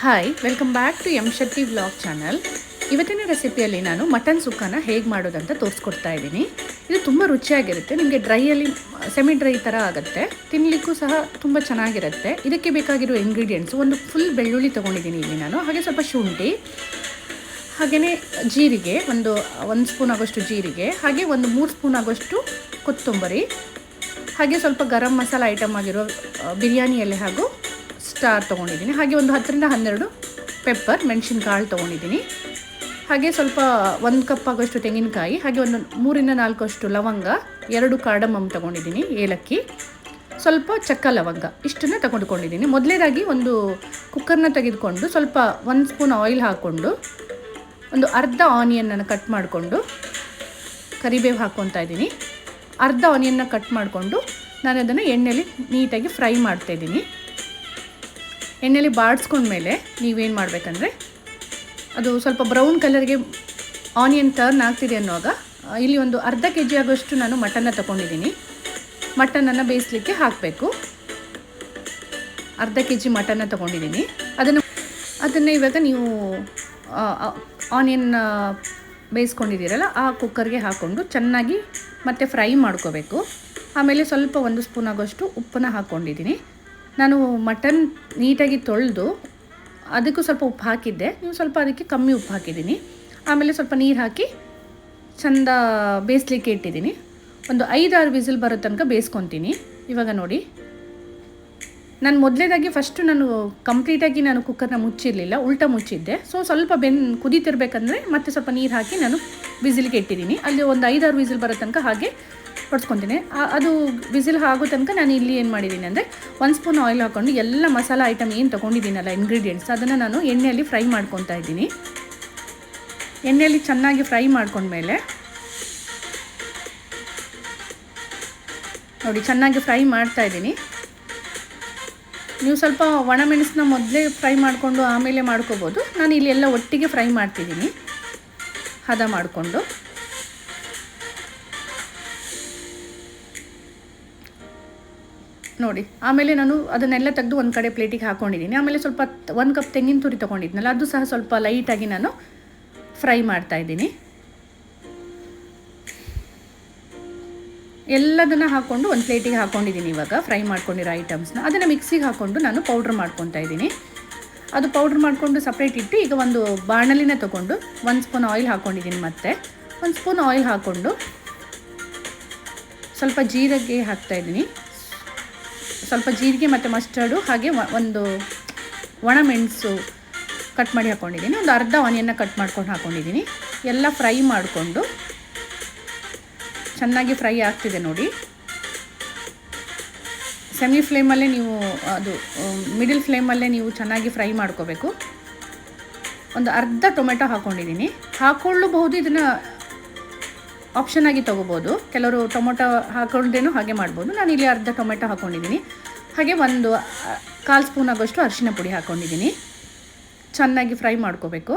Hi welcome back to M Shakti vlog channel ಇವತ್ತಿನ ರೆಸಿಪಿಯಲ್ಲಿ ನಾನು ಮಟನ್ ಸುಕ್ಕನ ಹೇಗೆ ಮಾಡೋದಂತ ತೋರಿಸ್ಕೊಡ್ತಾ ಇದ್ದೀನಿ. ಇದು ತುಂಬ ರುಚಿಯಾಗಿರುತ್ತೆ, ನಿಮಗೆ ಡ್ರೈಯಲ್ಲಿ ಸೆಮಿ ಡ್ರೈ ಥರ ಆಗುತ್ತೆ. ತಿನ್ನಲಿಕ್ಕೂ ಸಹ ತುಂಬ ಚೆನ್ನಾಗಿರುತ್ತೆ. ಇದಕ್ಕೆ ಬೇಕಾಗಿರೋ ಇಂಗ್ರೀಡಿಯೆಂಟ್ಸ್ ಒಂದು ಫುಲ್ ಬೆಳ್ಳುಳ್ಳಿ ತೊಗೊಂಡಿದ್ದೀನಿ ಇಲ್ಲಿ ನಾನು, ಹಾಗೆ ಸ್ವಲ್ಪ ಶುಂಠಿ ಹಾಗೆಯೇ ಜೀರಿಗೆ, ಒಂದು ಒಂದು ಸ್ಪೂನ್ ಆಗೋಷ್ಟು ಜೀರಿಗೆ, ಹಾಗೆ ಒಂದು ಮೂರು ಸ್ಪೂನ್ ಆಗೋಷ್ಟು ಕೊತ್ತಂಬರಿ, ಹಾಗೆ ಸ್ವಲ್ಪ ಗರಂ ಮಸಾಲ ಐಟಮ್ ಆಗಿರೋ ಬಿರಿಯಾನಿಯಲ್ಲಿ ಹಾಗೂ ಸ್ಟಾರ್ ತೊಗೊಂಡಿದ್ದೀನಿ. ಹಾಗೆ ಒಂದು ಹತ್ತರಿಂದ ಹನ್ನೆರಡು ಪೆಪ್ಪರ್ ಮೆಣಸಿನ್ಕಾಳು ತೊಗೊಂಡಿದ್ದೀನಿ. ಹಾಗೆ ಸ್ವಲ್ಪ ಒಂದು ಕಪ್ ಆಗೋಷ್ಟು ತೆಂಗಿನಕಾಯಿ, ಹಾಗೆ ಒಂದು ಮೂರಿಂದ ನಾಲ್ಕು ಅಷ್ಟು ಲವಂಗ, ಎರಡು ಕಾರ್ಡಮಮ್ ತೊಗೊಂಡಿದ್ದೀನಿ ಏಲಕ್ಕಿ, ಸ್ವಲ್ಪ ಚಕ್ಕ ಲವಂಗ ಇಷ್ಟನ್ನು ತಗೊಂಡುಕೊಂಡಿದ್ದೀನಿ. ಮೊದಲೇದಾಗಿ ಒಂದು ಕುಕ್ಕರ್ನ ತೆಗೆದುಕೊಂಡು ಸ್ವಲ್ಪ ಒಂದು ಸ್ಪೂನ್ ಆಯಿಲ್ ಹಾಕ್ಕೊಂಡು, ಒಂದು ಅರ್ಧ ಆನಿಯನ್ನನ್ನು ಕಟ್ ಮಾಡಿಕೊಂಡು, ಕರಿಬೇವು ಹಾಕ್ಕೊತಾ ಇದ್ದೀನಿ. ಅರ್ಧ ಆನಿಯನ್ನ ಕಟ್ ಮಾಡಿಕೊಂಡು ನಾನು ಅದನ್ನು ಎಣ್ಣೆಯಲ್ಲಿ ನೀಟಾಗಿ ಫ್ರೈ ಮಾಡ್ತಾಯಿದ್ದೀನಿ ಎಣ್ಣೆಲಿ ಬಾಡಿಸ್ಕೊಂಡ್ಮೇಲೆ ನೀವೇನು ಮಾಡಬೇಕಂದ್ರೆ ಅದು ಸ್ವಲ್ಪ ಬ್ರೌನ್ ಕಲರ್ಗೆ ಆನಿಯನ್ ಟರ್ನ್ ಆಗ್ತಿದೆ ಅನ್ನುವಾಗ ಇಲ್ಲಿ ಒಂದು ಅರ್ಧ ಕೆ ಜಿ ಆಗೋಷ್ಟು ನಾನು ಮಟನ್ನ ತಗೊಂಡಿದ್ದೀನಿ ಮಟನನ್ನು ಬೇಯಿಸ್ಲಿಕ್ಕೆ ಹಾಕಬೇಕು. ಅರ್ಧ ಕೆ ಜಿ ಮಟನ್ನ ತಗೊಂಡಿದ್ದೀನಿ ಅದನ್ನು ಅದನ್ನು ಇವಾಗ ನೀವು ಆನಿಯನ್ ಬೇಯಿಸ್ಕೊಂಡಿದ್ದೀರಲ್ಲ, ಆ ಕುಕ್ಕರ್ಗೆ ಹಾಕ್ಕೊಂಡು ಚೆನ್ನಾಗಿ ಮತ್ತೆ ಫ್ರೈ ಮಾಡ್ಕೋಬೇಕು. ಆಮೇಲೆ ಸ್ವಲ್ಪ ಒಂದು ಸ್ಪೂನ್ ಆಗೋಷ್ಟು ಉಪ್ಪನ್ನು ಹಾಕ್ಕೊಂಡಿದ್ದೀನಿ ನಾನು ಮಟನ್ ನೀಟಾಗಿ ತೊಳೆದು ಅದಕ್ಕೂ ಸ್ವಲ್ಪ ಉಪ್ಪು ಹಾಕಿದ್ದೆ. ನೀವು ಸ್ವಲ್ಪ ಅದಕ್ಕೆ ಕಮ್ಮಿ ಉಪ್ಪು ಹಾಕಿದ್ದೀನಿ. ಆಮೇಲೆ ಸ್ವಲ್ಪ ನೀರು ಹಾಕಿ ಚಂದ ಬೇಯಿಸ್ಲಿಕ್ಕೆ ಇಟ್ಟಿದ್ದೀನಿ. ಒಂದು ಐದಾರು ವಿಸಿಲ್ ಬರೋ ತನಕ ಬೇಯಿಸ್ಕೊತೀನಿ. ಇವಾಗ ನೋಡಿ. ನಾನು ಮೊದಲೇದಾಗಿ ಫಸ್ಟು ನಾನು ಕಂಪ್ಲೀಟಾಗಿ ನಾನು ಕುಕ್ಕರ್ನ ಮುಚ್ಚಿರಲಿಲ್ಲ, ಉಲ್ಟ ಮುಚ್ಚಿದ್ದೆ. ಸೊ ಸ್ವಲ್ಪ ಬೆನ್ ಕುದೀತಿರ್ಬೇಕಂದ್ರೆ ಮತ್ತೆ ಸ್ವಲ್ಪ ನೀರು ಹಾಕಿ ನಾನು ವಿಸಿಲ್ಗೆ ಇಟ್ಟಿದ್ದೀನಿ. ಅಲ್ಲಿ ಒಂದು ಐದಾರು ವಿಸಿಲ್ ಬರೋ ತನಕ ಹಾಗೆ ಹೊಡ್ಸ್ಕೊತೀನಿ ಅದು ವಿಸಿಲ್ ಆಗೋ ತನಕ ನಾನು ಇಲ್ಲಿ ಏನು ಮಾಡಿದ್ದೀನಿ ಅಂದರೆ ಒಂದು ಸ್ಪೂನ್ ಆಯಿಲ್ ಹಾಕ್ಕೊಂಡು ಎಲ್ಲ ಮಸಾಲ ಐಟಮ್ ಏನು ತೊಗೊಂಡಿದ್ದೀನಲ್ಲ ಇಂಗ್ರೀಡಿಯೆಂಟ್ಸ್ ಅದನ್ನು ನಾನು ಎಣ್ಣೆಯಲ್ಲಿ ಫ್ರೈ ಮಾಡ್ಕೊತಾ ಇದ್ದೀನಿ. ಎಣ್ಣೆಯಲ್ಲಿ ಚೆನ್ನಾಗಿ ಫ್ರೈ ಮಾಡ್ಕೊಂಡ್ಮೇಲೆ ನೋಡಿ ಚೆನ್ನಾಗಿ ಫ್ರೈ ಮಾಡ್ತಾ ಇದ್ದೀನಿ. ನೀವು ಸ್ವಲ್ಪ ಒಣಮೆಣಸನ್ನ ಮೊದಲೇ ಫ್ರೈ ಮಾಡಿಕೊಂಡು ಆಮೇಲೆ ಮಾಡ್ಕೋಬೋದು. ನಾನು ಇಲ್ಲಿ ಎಲ್ಲ ಒಟ್ಟಿಗೆ ಫ್ರೈ ಮಾಡ್ತಿದ್ದೀನಿ. ಹದ ಮಾಡಿಕೊಂಡು. ನೋಡಿ, ಆಮೇಲೆ ನಾನು ಅದನ್ನೆಲ್ಲ ತೆಗೆದು ಒಂದು ಕಡೆ ಪ್ಲೇಟಿಗೆ ಹಾಕೊಂಡಿದ್ದೀನಿ ಆಮೇಲೆ ಸ್ವಲ್ಪ ಒಂದು ಕಪ್ ತೆಂಗಿನ ತುರಿ ತೊಗೊಂಡಿದ್ನಲ್ಲ, ಅದು ಸಹ ಸ್ವಲ್ಪ ಲೈಟಾಗಿ ನಾನು ಫ್ರೈ ಮಾಡ್ತಾ ಇದ್ದೀನಿ. ಎಲ್ಲದನ್ನು ಹಾಕ್ಕೊಂಡು ಒಂದು ಪ್ಲೇಟಿಗೆ ಹಾಕ್ಕೊಂಡಿದ್ದೀನಿ ಇವಾಗ, ಫ್ರೈ ಮಾಡ್ಕೊಂಡಿರೋ ಐಟಮ್ಸ್ನ. ಅದನ್ನು ಮಿಕ್ಸಿಗೆ ಹಾಕ್ಕೊಂಡು ನಾನು ಪೌಡ್ರ್ ಮಾಡ್ಕೊತಾ ಇದ್ದೀನಿ. ಅದು ಪೌಡ್ರ್ ಮಾಡಿಕೊಂಡು ಸಪ್ರೇಟ್ ಇಟ್ಟು ಈಗ ಒಂದು ಬಾಣಲಿನ ತೊಗೊಂಡು ಒಂದು ಸ್ಪೂನ್ ಆಯಿಲ್ ಹಾಕ್ಕೊಂಡಿದ್ದೀನಿ ಮತ್ತೆ. ಒಂದು ಸ್ಪೂನ್ ಆಯಿಲ್ ಹಾಕ್ಕೊಂಡು ಸ್ವಲ್ಪ ಜೀರಿಗೆ ಹಾಕ್ತಾಯಿದ್ದೀನಿ ಸ್ವಲ್ಪ ಜೀರಿಗೆ ಮತ್ತು ಮಸ್ಟರ್ಡು ಹಾಗೆ ಒಂದು ಒಣಮೆಣಸು ಕಟ್ ಮಾಡಿ ಹಾಕ್ಕೊಂಡಿದ್ದೀನಿ ಒಂದು ಅರ್ಧ ಆನಿಯನ್ನ ಕಟ್ ಮಾಡ್ಕೊಂಡು ಹಾಕ್ಕೊಂಡಿದ್ದೀನಿ ಎಲ್ಲ ಫ್ರೈ ಮಾಡಿಕೊಂಡು ಚೆನ್ನಾಗಿ ಫ್ರೈ ಆಗ್ತಿದೆ ನೋಡಿ. ಸೆಮಿ ಫ್ಲೇಮಲ್ಲೇ ನೀವು, ಅದು ಮಿಡಿಲ್ ಫ್ಲೇಮಲ್ಲೇ ನೀವು ಚೆನ್ನಾಗಿ ಫ್ರೈ ಮಾಡ್ಕೋಬೇಕು. ಒಂದು ಅರ್ಧ ಟೊಮೆಟೊ ಹಾಕ್ಕೊಂಡಿದ್ದೀನಿ ಹಾಕ್ಕೊಳ್ಳಬಹುದು ಇದನ್ನು ಆಪ್ಷನ್ ಆಗಿ ತೊಗೋಬೋದು. ಕೆಲವರು ಟೊಮೊಟೊ ಹಾಕೊಂಡೇನು ಹಾಗೆ ಮಾಡ್ಬೋದು. ನಾನು ಇಲ್ಲಿ ಅರ್ಧ ಟೊಮೆಟೊ ಹಾಕ್ಕೊಂಡಿದ್ದೀನಿ ಹಾಗೆ ಒಂದು ಕಾಲು ಸ್ಪೂನ್ ಆಗೋಷ್ಟು ಅರಿಶಿನ ಪುಡಿ ಹಾಕ್ಕೊಂಡಿದ್ದೀನಿ ಚೆನ್ನಾಗಿ ಫ್ರೈ ಮಾಡ್ಕೋಬೇಕು.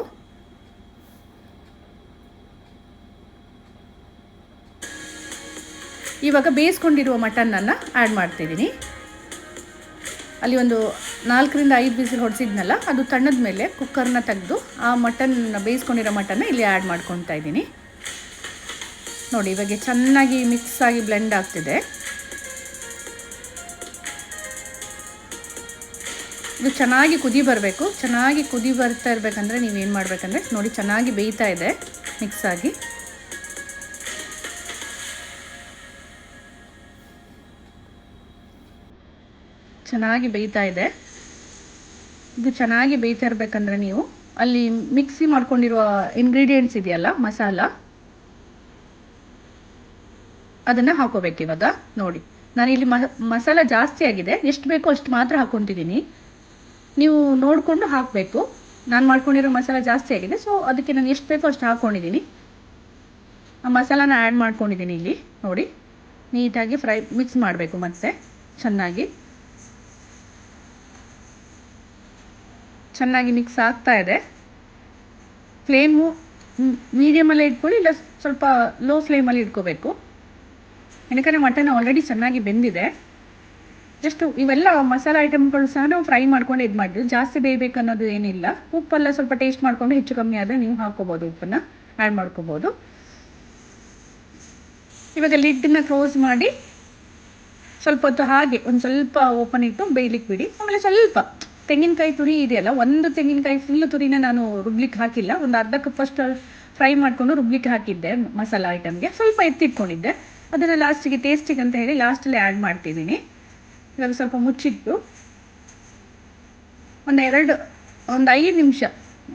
ಇವಾಗ ಬೇಯಿಸ್ಕೊಂಡಿರುವ ಮಟನ್ನನ್ನು ಆ್ಯಡ್ ಮಾಡ್ತಿದ್ದೀನಿ ಅಲ್ಲಿ ಒಂದು ನಾಲ್ಕರಿಂದ ಐದು ಬಿಸಿಲು ಹೊಡೆಸಿದ್ನಲ್ಲ, ಅದು ತಣ್ಣದ ಮೇಲೆ ಕುಕ್ಕರ್ನ ತೆಗೆದು ಆ ಮಟನ್ ಬೇಯಿಸ್ಕೊಂಡಿರೋ ಮಟನ್ನ ಇಲ್ಲಿ ಆ್ಯಡ್ ಮಾಡ್ಕೊತಾ ಇದ್ದೀನಿ. ನೋಡಿ, ಇವಾಗ ಚೆನ್ನಾಗಿ ಮಿಕ್ಸ್ ಆಗಿ ಬ್ಲೆಂಡ್ ಆಗ್ತಿದೆ. ಇದು ಚೆನ್ನಾಗಿ ಕುದಿ ಬರಬೇಕು. ಚೆನ್ನಾಗಿ ಕುದಿ ಬರ್ತಾ ಇರಬೇಕಂದ್ರೆ ನೀವೇನು ಮಾಡಬೇಕಂದ್ರೆ, ನೋಡಿ, ಚೆನ್ನಾಗಿ ಬೇಯ್ತಾ ಇದೆ ಮಿಕ್ಸ್ ಆಗಿ. ಚೆನ್ನಾಗಿ ಬೇಯ್ತಾ ಇದೆ. ಇದು ಚೆನ್ನಾಗಿ ಬೇಯ್ತಾ ಇರಬೇಕಂದ್ರೆ ನೀವು ಅಲ್ಲಿ ಮಿಕ್ಸಿ ಮಾಡ್ಕೊಂಡಿರುವ ಇಂಗ್ರೀಡಿಯೆಂಟ್ಸ್ ಇದೆಯಲ್ಲ, ಮಸಾಲ ಅದನ್ನು ಹಾಕೋಬೇಕು ಇವಾಗ, ನೋಡಿ. ನಾನು ಇಲ್ಲಿ ಮಸಾಲ ಜಾಸ್ತಿ ಆಗಿದೆ. ಎಷ್ಟು ಬೇಕೋ ಅಷ್ಟು ಮಾತ್ರ ಹಾಕ್ಕೊತಿದ್ದೀನಿ ನೀವು ನೋಡಿಕೊಂಡು ಹಾಕಬೇಕು. ನಾನು ಮಾಡ್ಕೊಂಡಿರೋ ಮಸಾಲ ಜಾಸ್ತಿ ಆಗಿದೆ ಸೊ ಅದಕ್ಕೆ ನಾನು ಎಷ್ಟು ಬೇಕೋ ಅಷ್ಟು ಹಾಕ್ಕೊಂಡಿದ್ದೀನಿ ಆ ಮಸಾಲಾನ ಆ್ಯಡ್ ಮಾಡ್ಕೊಂಡಿದ್ದೀನಿ ಇಲ್ಲಿ, ನೋಡಿ. ನೀಟಾಗಿ ಫ್ರೈ ಮಿಕ್ಸ್ ಮಾಡಬೇಕು ಮತ್ತೆ, ಚೆನ್ನಾಗಿ. ಚೆನ್ನಾಗಿ ಮಿಕ್ಸ್ ಆಗ್ತಾ ಇದೆ. ಫ್ಲೇಮು ಮೀಡಿಯಮಲ್ಲೇ ಇಟ್ಕೊಳ್ಳಿ, ಇಲ್ಲ ಸ್ವಲ್ಪ ಲೋ ಫ್ಲೇಮಲ್ಲಿ ಇಟ್ಕೋಬೇಕು. ಯಾಕಂದರೆ ಮಟನ್ ಆಲ್ರೆಡಿ ಚೆನ್ನಾಗಿ ಬೆಂದಿದೆ. ಜಸ್ಟ್ ಇವೆಲ್ಲ ಮಸಾಲೆ ಐಟಮ್ಗಳು ಸಹ ನಾವು ಫ್ರೈ ಮಾಡ್ಕೊಂಡು ಇದು ಮಾಡಿದ್ವಿ ಜಾಸ್ತಿ ಬೇಯಬೇಕು ಅನ್ನೋದು ಏನಿಲ್ಲ. ಉಪ್ಪೆಲ್ಲ ಸ್ವಲ್ಪ ಟೇಸ್ಟ್ ಮಾಡ್ಕೊಂಡು ಹೆಚ್ಚು ಕಮ್ಮಿ ಆದರೆ ನೀವು ಹಾಕ್ಕೋಬೋದು ಉಪ್ಪನ್ನು ಆ್ಯಡ್ ಮಾಡ್ಕೋಬೋದು. ಇವಾಗ ಲಿಡ್ಡನ್ನು ಕ್ಲೋಸ್ ಮಾಡಿ ಸ್ವಲ್ಪ ಹೊತ್ತು ಹಾಗೆ ಒಂದು ಸ್ವಲ್ಪ ಓಪನ್ ಇಟ್ಟು ಬೇಯ್ಲಿಕ್ಕೆ ಬಿಡಿ. ಆಮೇಲೆ ಸ್ವಲ್ಪ ತೆಂಗಿನಕಾಯಿ ತುರಿ ಇದೆಯಲ್ಲ, ಒಂದು ತೆಂಗಿನಕಾಯಿ ಫುಲ್ಲು ತುರಿನ ನಾನು ರುಬ್ಲಿಕ್ಕೆ ಹಾಕಿಲ್ಲ. ಒಂದು ಅರ್ಧ ಕಪ್ ಫಸ್ಟ್ ಫ್ರೈ ಮಾಡಿಕೊಂಡು ರುಬ್ಲಿಕ್ಕೆ ಹಾಕಿದ್ದೆ ಮಸಾಲ ಐಟಮ್ಗೆ ಸ್ವಲ್ಪ ಎತ್ತಿಟ್ಕೊಂಡಿದ್ದೆ. ಅದನ್ನು ಲಾಸ್ಟಿಗೆ ಟೇಸ್ಟಿಗೆ ಅಂತ ಹೇಳಿ ಲಾಸ್ಟಲ್ಲಿ ಆ್ಯಡ್ ಮಾಡ್ತಿದ್ದೀನಿ. ಇವಾಗ ಸ್ವಲ್ಪ ಮುಚ್ಚಿಟ್ಟು ಒಂದು ಎರಡು, ಒಂದು ಐದು ನಿಮಿಷ,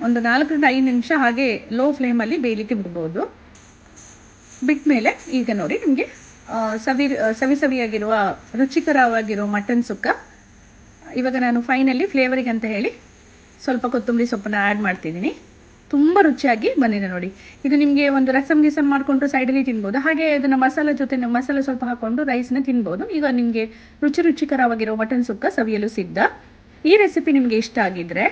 ಒಂದು ನಾಲ್ಕರಿಂದ ಐದು ನಿಮಿಷ ಹಾಗೆ ಲೋ ಫ್ಲೇಮಲ್ಲಿ ಬೇಯಲಿಕ್ಕೆ ಬಿಡ್ಬೋದು. ಬಿಟ್ಮೇಲೆ ಈಗ ನೋಡಿ ನಿಮಗೆ ಸವಿ ಸವಿ ಸವಿಯಾಗಿರುವ, ರುಚಿಕರವಾಗಿರುವ ಮಟನ್ ಸುಕ್ಕ. ಇವಾಗ ನಾನು ಫೈನಲಿ ಫ್ಲೇವರಿಗೆ ಅಂತ ಹೇಳಿ ಸ್ವಲ್ಪ ಕೊತ್ತಂಬರಿ ಸೊಪ್ಪನ್ನ ಆ್ಯಡ್ ಮಾಡ್ತಿದ್ದೀನಿ. ತುಂಬ ರುಚಿಯಾಗಿ ಬಂದಿದೆ ನೋಡಿ. ಇದು ನಿಮಗೆ ಒಂದು ರಸಮ್ ಗಿಸಮ್ ಮಾಡಿಕೊಂಡು ಸೈಡಲ್ಲಿ ತಿನ್ಬೋದು. ಹಾಗೆ ಅದನ್ನು ಮಸಾಲೆ ಜೊತೆ ಮಸಾಲೆ ಸ್ವಲ್ಪ ಹಾಕ್ಕೊಂಡು ರೈಸ್ನ ತಿನ್ಬೋದು. ಈಗ ನಿಮಗೆ ರುಚಿ ರುಚಿಕರವಾಗಿರೋ ಮಟನ್ ಸುಕ್ಕ ಸವಿಯಲು ಸಿದ್ಧ. ಈ ರೆಸಿಪಿ ನಿಮಗೆ ಇಷ್ಟ ಆಗಿದ್ದರೆ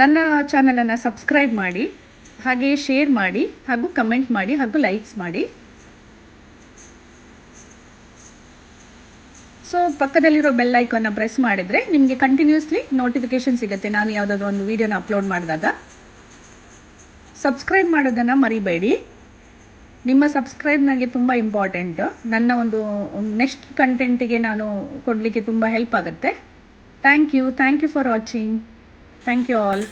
ನನ್ನ ಚಾನಲನ್ನು ಸಬ್ಸ್ಕ್ರೈಬ್ ಮಾಡಿ ಹಾಗೆ ಶೇರ್ ಮಾಡಿ, ಹಾಗೂ ಕಮೆಂಟ್ ಮಾಡಿ, ಹಾಗೂ ಲೈಕ್ಸ್ ಮಾಡಿ. ಸೊ ಪಕ್ಕದಲ್ಲಿರೋ ಬೆಲ್ ಐಕನ್ನ ಪ್ರೆಸ್ ಮಾಡಿದರೆ ನಿಮಗೆ ಕಂಟಿನ್ಯೂಸ್ಲಿ ನೋಟಿಫಿಕೇಶನ್ ಸಿಗುತ್ತೆ. ನಾನು ಯಾವುದಾದ್ರೂ ಒಂದು ವಿಡಿಯೋನ ಅಪ್ಲೋಡ್ ಮಾಡಿದಾಗ. ಸಬ್ಸ್ಕ್ರೈಬ್ ಮಾಡೋದನ್ನು ಮರಿಬೇಡಿ. ನಿಮ್ಮ ಸಬ್ಸ್ಕ್ರೈಬ್ ನನಗೆ ತುಂಬ ಇಂಪಾರ್ಟೆಂಟು ನನ್ನ ಒಂದು ನೆಕ್ಸ್ಟ್ ಕಂಟೆಂಟಿಗೆ ನಾನು ಕೊಡಲಿಕ್ಕೆ ತುಂಬ ಹೆಲ್ಪ್ ಆಗುತ್ತೆ. Thank you thank you for watching thank you all